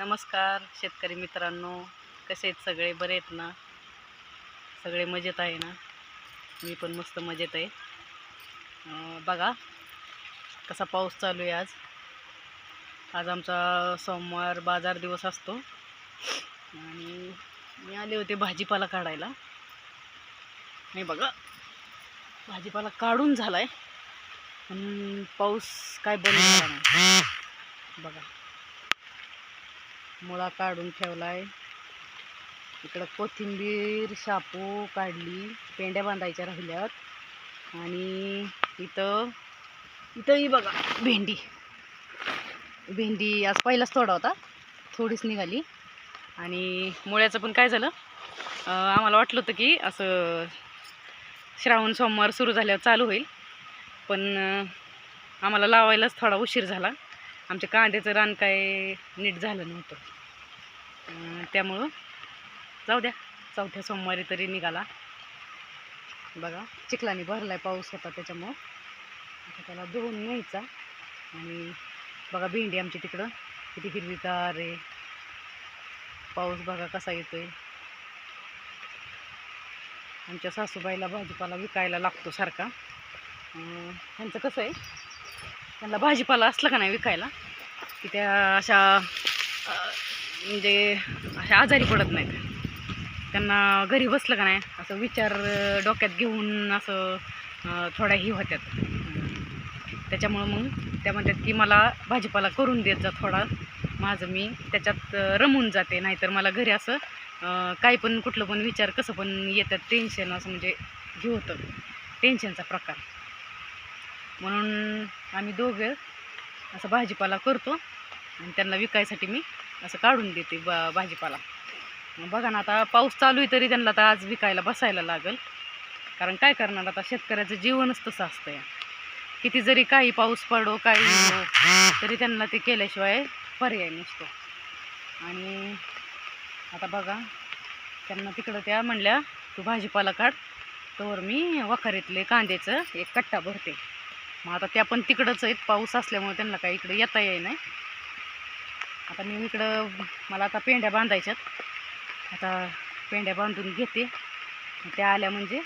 नमस्कार शेतकरी मित्रांनो. कसे आहेत सगळे? बरे आहेत ना? सगळे मजेत आहे ना? मी पण मस्त मजेत आहे. बघा कसा पाऊस चालू आहे आज. आज आमचा सोमवार बाजार दिवस असतो. आणि मी आले होते भाजीपाला काढायला. नाही बघा भाजीपाला काढून झाला पण पाऊस काय बंद झाला नाही बघा. मुळा काढून ठेवला आहे इकडं कोथिंबीर शापू काढली. पेंड्या बांधायच्या राहिल्यात. आणि इथं इथंही बघा भेंडी. भेंडी आज पहिलाच थोडा होता. थोडीच निघाली. आणि मुळ्याचं पण काय झालं? आम्हाला वाटलं होतं की असं श्रावण सोमवार सुरू झाल्यावर चालू होईल. पण आम्हाला लावायलाच थोडा उशीर झाला. आमच्या कांद्याचं रान काय नीट झालं नव्हतं. त्यामुळं जाऊ द्या चौथ्या सोमवारी तरी निघाला. बघा चिखलाने भरला आहे पाऊस होता त्याच्यामुळं. आता त्याला धुवून न्यायचा. आणि बघा भेंडी आमची तिकडं. किती हिरवीगार आहे. पाऊस बघा कसा येतो आहे आमच्या सासूबाईला भाजीपाला विकायला लागतो सारखा. त्यांचं कसं आहे? त्यांना भाजीपाला असला का नाही विकायला की त्या अशा म्हणजे अशा आजारी पडत नाहीत. त्यांना घरी बसलं का नाही असं विचार डोक्यात घेऊन असं थोड्याही थोड्या ही होत्यात. त्याच्यामुळं मग त्या म्हणतात की मला भाजीपाला करून देत जा थोडा माझं मी त्याच्यात रमून जाते नाहीतर मला घरी असं काही पण कुठलं पण विचार कसं पण येतात टेन्शन असं म्हणजे हे होतं. टेन्शनचा प्रकार. म्हणून आम्ही दोघं असं भाजीपाला करतो. आणि त्यांना विकायसाठी मी असं काढून देते बा भाजीपाला. मग बघा ना आता पाऊस चालू आहे तरी त्यांना आता आज विकायला बसायला लागेल. कारण काय करणार आता शेतकऱ्याचं जीवनच तसं असतं या किती जरी काही पाऊस पडो काही हो, तरी त्यांना ते केल्याशिवाय पर्याय नसतो. आणि आता बघा त्यांना तिकडं त्या म्हणल्या तू भाजीपाला काढ तोवर मी वखारीतले कांद्याचं एक कट्टा भरते. मग आता त्या पण तिकडंच आहेत. पाऊस असल्यामुळे त्यांना काही इकडं येता येई नाही. आता मी इकडं मला आता पेंड्या बांधायच्यात. आता पेंड्या बांधून घेते. त्या आल्या म्हणजे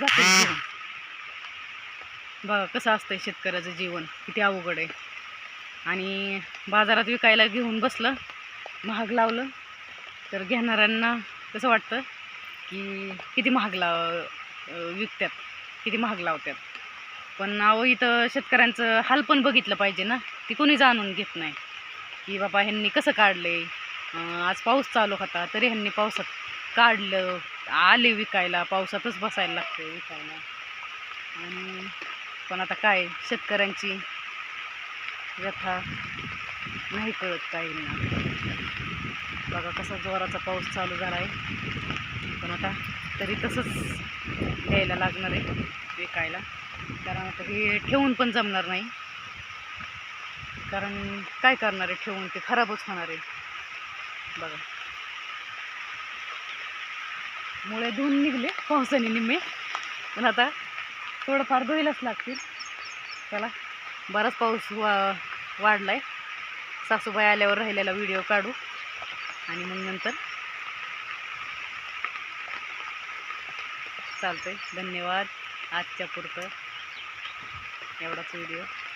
जाते बघा कसं असतंय शेतकऱ्याचं जीवन. किती अवघड आहे. आणि बाजारात विकायला घेऊन बसलं महाग लावलं तर घेणाऱ्यांना कसं वाटतं की किती महाग लाव विकतात किती महाग लावतात पण अहो इथं शेतकऱ्यांचं हाल पण बघितलं पाहिजे ना. ती कोणी जाणून घेत नाही. की बाबा ह्यांनी कसं काढले आज पाऊस चालू होता तरी ह्यांनी पावसात काढलं. आले विकायला पावसातच बसायला लागतं विकायला. आणि पण आता काय शेतकऱ्यांची व्यथा नाही कळत काहींना. बघा कसा जोराचा पाऊस चालू झाला आहे पण आता तरी तसंच द्यायला लागणार आहे विकायला. कारण आता हे ठेवून पण जमणार नाही. कारण काय करणार आहे ठेवून? ते खराबच होणार आहे. बघा. मुळे धुवून निघले पावसाने निम्मे. पण आता थोडंफार धुईलाच लागतील. त्याला बराच पाऊस वा वाढला आहे सासूबाई आल्यावर राहिलेला व्हिडिओ काढू. आणि मग नंतर. चालतंय. धन्यवाद. आजच्या पुरतं. video.